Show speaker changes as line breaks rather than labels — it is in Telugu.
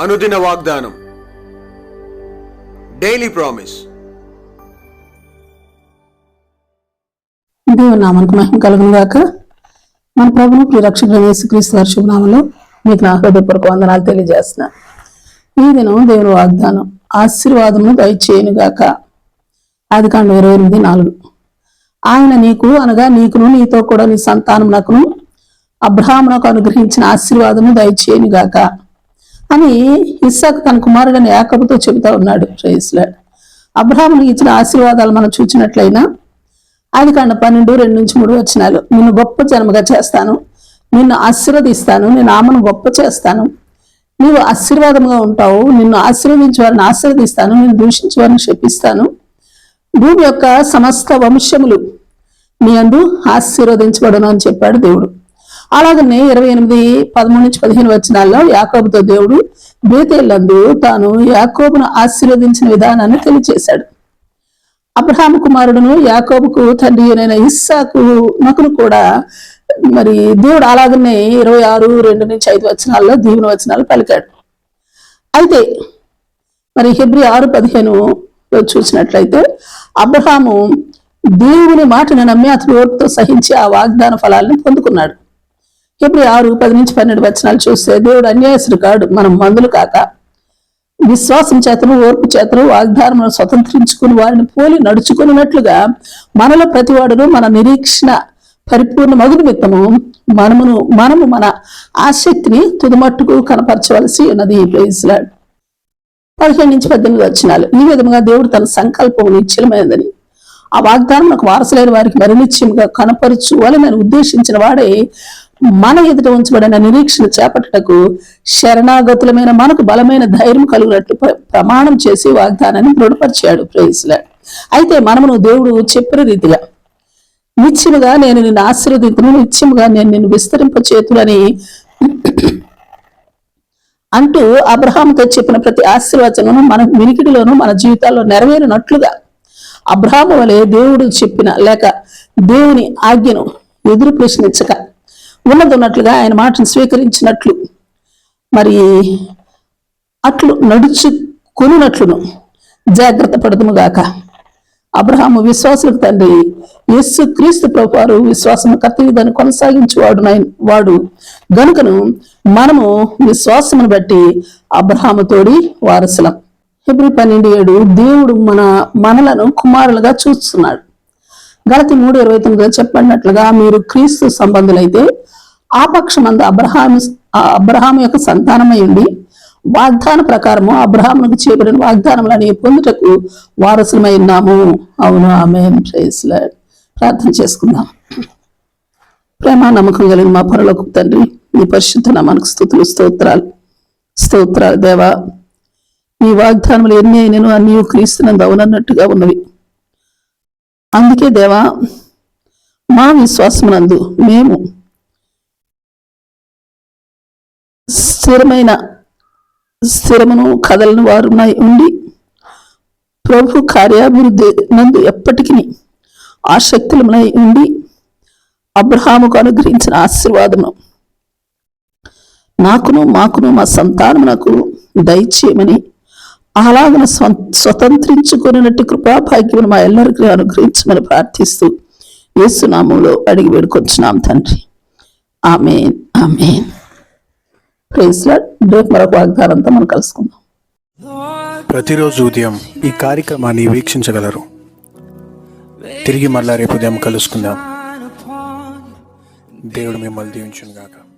అనుదిన వాగ్దానం. డైలీ ప్రామిస్
దేవుని నామానికి మహిమ కలుగును గాక మన ప్రభును ప్రియ యేసుక్రీస్తు వారి శుభనామంలో మీకు నా హృదయపూర్వక వందనాలు తెలియజేస్తున్నా. ఈ దినం దేవుని వాగ్దానం ఆశీర్వాదము దయచేయను గాక అది కాండం ఇరవై ఎనిమిది నాలుగు. ఆయన నీకు అనగా నీకును నీతో కూడా నీ సంతానమునకును అబ్రహామునకు అనుగ్రహించిన ఆశీర్వాదము దయచేయను గాక అని ఇస్సాకు తన కుమారుడని యాకబుతో చెబుతా ఉన్నాడు ప్రేస్లాడ్ అబ్రహామునికి ఇచ్చిన ఆశీర్వాదాలు మనం చూచినట్లయినా ఆది కాండ పన్నెండు రెండు నుంచి మూడు వచ్చినాలు నిన్ను గొప్ప జన్మగా చేస్తాను. నిన్ను ఆశీర్వదిస్తాను. నేను ఆమెను గొప్ప చేస్తాను. నీవు ఆశీర్వాదంగా ఉంటావు. నిన్ను ఆశీర్వదించే వారిని ఆశీర్వదిస్తాను. నేను దూషించే వారిని శపిస్తాను. భూమి యొక్క సమస్త వంశములు మీ అందు ఆశీర్వదించబడను అని చెప్పాడు దేవుడు. అలాగనే ఇరవై ఎనిమిది పదమూడు నుంచి పదిహేను వచనాల్లో యాకోబుతో దేవుడు బేతేళ్ళందు తాను యాకోబును ఆశీర్వదించిన విధానాన్ని తెలియచేశాడు. అబ్రహాం కుమారుడును యాకోబుకు తండ్రి అయిన ఇస్సాకు నకును కూడా మరి దేవుడు అలాగనే ఇరవై ఆరు రెండు నుంచి ఐదు వచనాల్లో దీవుని వచనాలు పలికాడు. అయితే మరి హెబ్రి ఆరు పదిహేను చూసినట్లయితే అబ్రహాము దేవుని మాటను నమ్మి అతడు ఓర్పుతో సహించి ఆ వాగ్దాన ఫలాలను పొందుకున్నాడు. ఇప్పుడు ఆరు పది నుంచి పన్నెండు వచనాలు చూస్తే దేవుడు అన్యాయసుడు కాడు. మనం మందులు కాక విశ్వాసం చేతను ఓర్పు చేతను వాగ్దానములను స్వతంత్రించుకుని వారిని పోలి నడుచుకున్నట్లుగా మనలో ప్రతివాడును మన నిరీక్షణ పరిపూర్ణ మగు నిమిత్తము మనమును మనము మన ఆసక్తిని తుదమట్టుకు కనపరచవలసి ఉన్నది. ప్రైజ్లాడ్ పదిహేను నుంచి పద్దెనిమిది వచ్చినాలు ఈ విధంగా దేవుడు తన సంకల్పం నిశ్చలమైనదని ఆ వాగ్దానం నాకు వారసులైన వారికి మరి నిశ్చయంగా కనపరచు నేను ఉద్దేశించిన వాడే మన ఎదుట ఉంచబడిన నిరీక్షణ చేపట్టటకు శరణాగతులమైన మనకు బలమైన ధైర్యం కలుగునట్లు ప్రమాణం చేసి వాగ్దానాన్ని దృఢపరిచాడు. ప్రేస్లా అయితే మనమును దేవుడు చెప్పిన రీతిగా నిత్యముగా నేను నిన్ను ఆశీర్వదించను నిత్యముగా నేను నిన్ను విస్తరింపచేతులని అంటూ అబ్రహాంతో చెప్పిన ప్రతి ఆశీర్వచనము మన వినికిడిలోనూ మన జీవితాల్లో నెరవేరినట్లుగా అబ్రహాము వలె దేవుడు చెప్పిన లేక దేవుని ఆజ్ఞను ఎదురు ప్రశ్నించక ఉన్నది ఉన్నట్లుగా ఆయన మాటను స్వీకరించినట్లు. మరి అట్లు నడుచుకున్నట్లును జాగ్రత్త పడదుము గాక. అబ్రహాము విశ్వాసులకు తండ్రి యస్సు క్రీస్తు ప్రభువారు విశ్వాసము కర్తవ్యాన్ని కొనసాగించేవాడు నాయన- వాడు. గనుకను మనము విశ్వాసమును బట్టి అబ్రహాము తోడి వారసులం. ఫిబ్రవరి పన్నెండు ఏడు దేవుడు మన మనలను కుమారులుగా చూస్తున్నాడు. గలతి మూడు ఇరవై తొమ్మిదిలో చెప్పబడినట్లుగా మీరు క్రీస్తు సంబంధులైతే ఆ పక్షమందు అబ్రహాము ఆ అబ్రహాము యొక్క సంతానమై ఉండి వాగ్దాన ప్రకారము అబ్రహామునకు చేయబడిన వాగ్దానములని పొందుటకు వారసులమై ఉన్నాము. అవును ఆమె ప్రార్థన చేసుకుందాం. ప్రేమ నమ్మకం కలిగిన మా పొరలకు తండ్రి నీ పరిశుద్ధ నామానికి స్థుతులు స్తోత్రాలు. స్తోత్రాలు దేవా నీ వాగ్దానములు ఎన్ని అయినను అన్నీ క్రీస్తునందు అవునన్నట్టుగా ఉన్నవి. అందుకే దేవా మా విశ్వాసమునందు మేము స్థిరమైన స్థిరమును కథలను వారు ఉండి ప్రభు కార్యాభివృద్ధి నందు ఎప్పటికీ ఆసక్తులమునై ఉండి అబ్రహాముకు అనుగ్రహించిన ఆశీర్వాదము నాకును మాకును మా సంతానమునకు దయచేయమని అలాగను స్వ- స్వతంత్రించుకున్నట్టు కృపాభాగ్యమును మా ఎల్లరికి అనుగ్రహించమని ప్రార్థిస్తూ యేసునామంలో అడిగి వేడుకొచ్చున్నాం తండ్రి. Amen amen. రేపు మరొక వాగ్దానంతో మనం కలుసుకుందాం.
ప్రతిరోజు ఉదయం ఈ కార్యక్రమాన్ని వీక్షించగలరు. తిరిగి మళ్ళా రేపు ఉదయం కలుసుకుందాం. దేవుడు మిమ్మల్ని దీవించును గాక